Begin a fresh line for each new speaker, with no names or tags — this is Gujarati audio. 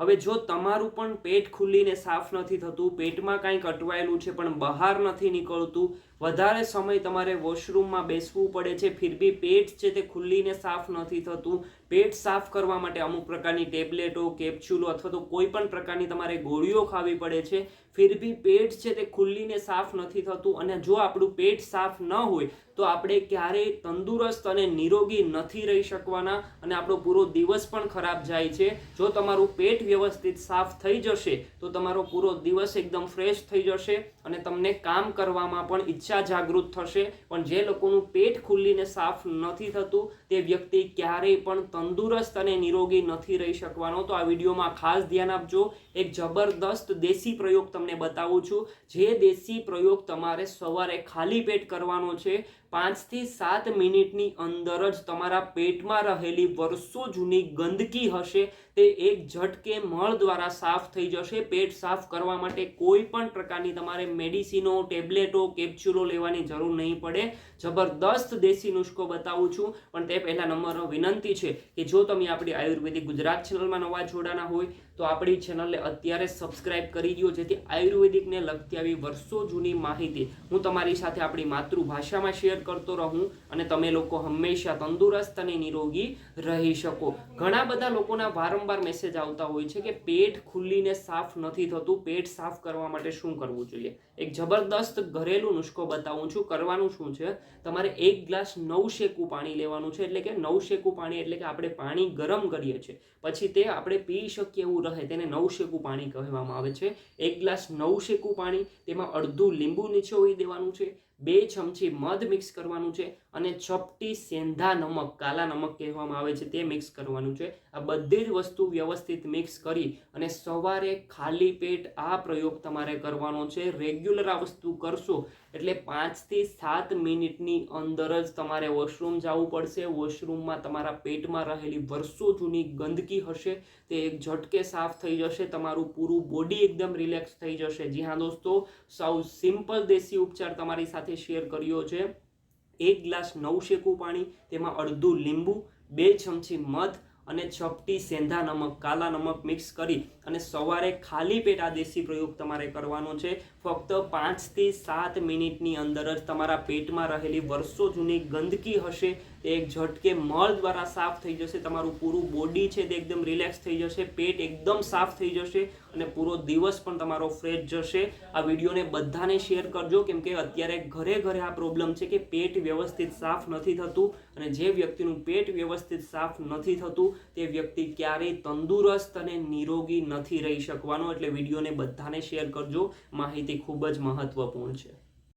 હવે જો તમારું પણ પેટ ખુલ્લીને સાફ નથી થતું, પેટમાં કાંઈક અટવાયેલું છે પણ બહાર નથી નીકળતું, વધારે સમય તમારે વોશરૂમમાં બેસવું પડે છે, ફિર બી પેટ છે તે ખુલ્લીને સાફ નથી થતું. પેટ સાફ કરવા માટે અમુક પ્રકારની ટેબ્લેટો, કેપ્સ્યુલો અથવા તો કોઈ પણ પ્રકારની તમારે ગોળીઓ ખાવી પડે છે, ફિર બી પેટ છે તે ખુલ્લીને સાફ નથી થતું અને જો આપણું પેટ સાફ ન હોય, તો આપણે ક્યારેય તંદુરસ્ત અને નિરોગી નથી રહી શકવાના અને આપણો પૂરો દિવસ પણ ખરાબ જાય છે. જો તમારું પેટ વ્યવસ્થિત સાફ થઈ જશે તો તમારો પૂરો દિવસ એકદમ ફ્રેશ થઈ જશે અને તમને કામ કરવામાં પણ ઈચ્છા જાગૃત થશે. પણ જે લોકોનું પેટ ખુલ્લીને સાફ નથી થતું, તે વ્યક્તિ ક્યારેય પણ તંદુરસ્ત અને નિરોગી નથી રહી શકવાનો. તો આ વિડીયોમાં ખાસ ધ્યાન આપજો. એક જબરદસ્ત દેશી પ્રયોગ તમને બતાવું છું. જે દેશી પ્રયોગ તમારે સવારે ખાલી પેટ કરવાનો છે પાંચથી સાત મિનિટની અંદર જ તમારા પેટમાં રહેલી વર્ષો જૂની ગંદકી હશે. તે એક ઝટકે મળ દ્વારા સાફ થઈ જશે. પેટ સાફ કરવા માટે કોઈ પણ પ્રકારની તમારે મેડિસિનો, ટેબ્લેટો, કેપ્સ્યુલો લેવાની જરૂર નહીં પડે. જબરદસ્ત દેશી નુસ્ખો બતાવું છું. પણ તે પહેલા નંબરનો વિનંતી છે કે જો તમે આપણી આયુર્વેદિક ગુજરાત ચેનલમાં નવા જોડાના હોય, તો આપણી ચેનલને અત્યારે સબસ્ક્રાઇબ કરી દો, જેથી આયુર્વેદિકને લગતી આવી વર્ષો જૂની માહિતી હું તમારી સાથે આપણી માતૃભાષામાં શેર કરતો રહું અને તમે લોકો હંમેશા તંદુરસ્ત અને નિરોગી રહી શકો. ઘણા બધા લોકોના વારંવાર મેસેજ આવતા હોય છે કે પેટ ખુલ્લીને સાફ નથી થતું. પેટ સાફ કરવા માટે શું કરવું જોઈએ? એક જબરદસ્ત ઘરેલું નુસ્ખો બતાવું છું. કરવાનું શું છે? તમારે એક ગ્લાસ નવ શેકું પાણી લેવાનું છે એટલે કે નવ શેકું પાણી એટલે કે આપણે પાણી ગરમ કરીએ છીએ. પછી તે આપણે પી શકીએ એવું રહે તેને નવ શેકું પાણી કહેવામાં આવે છે. એક ગ્લાસ નવ શેકું પાણી, તેમાં અડધું લીંબુ નીચોવી દેવાનું છે. બે ચમચી મધ મિક્સ કરવાનું છે અને ચપટી સેંધા નમક, કાલા નમક કહેવામાં આવે છે, તે મિક્સ કરવાનું છે. આ બધી જ વસ્તુ વ્યવસ્થિત મિક્સ કરી અને સવારે ખાલી પેટ આ પ્રયોગ તમારે કરવાનો છે. રેગ્યુલર આ વસ્તુ કરશો એટલે પાંચથી સાત મિનિટની અંદર જ તમારે વોશરૂમ જવું પડશે. વોશરૂમમાં તમારા પેટમાં રહેલી વર્ષો જૂની ગંદકી હશે. તે એક ઝટકે સાફ થઈ જશે. તમારું પૂરું બોડી એકદમ રિલેક્સ થઈ જશે. જી હા દોસ્તો સૌ સિમ્પલ દેશી ઉપચાર તમારી સાથે શેર કર્યો છે. એક ગ્લાસ નવ શેકું પાણી, તેમાં અડધું લીંબુ, બે ચમચી મધ અને છપટી સેંધા નમક, કાલા નમક મિક્સ કરી અને સવારે ખાલી પેટ આ દેશી પ્રયોગ તમારે કરવાનો છે. ફક્ત પાંચથી સાત મિનિટની અંદર જ તમારા પેટમાં રહેલી વર્ષો જૂની ગંદકી હશે. તે એક ઝટકે મળ દ્વારા સાફ થઈ જશે, તમારું પૂરું બોડી છે તે એકદમ રિલેક્સ થઈ જશે, પેટ એકદમ સાફ થઈ જશે અને પૂરો દિવસ પણ તમારો ફ્રેશ જશે. આ વિડીયોને બધાને શેર કરજો, કેમ કે અત્યારે ઘરે ઘરે આ પ્રોબ્લેમ છે કે પેટ વ્યવસ્થિત સાફ નથી થતું અને જે વ્યક્તિનું પેટ વ્યવસ્થિત સાફ નથી થતું તે વ્યક્તિ ક્યારેય તંદુરસ્ત અને નિરોગી નથી રહી શકવાનો. એટલે વિડીયોને બધાને શેર કરજો. માહિતી ખૂબ જ મહત્વપૂર્ણ છે.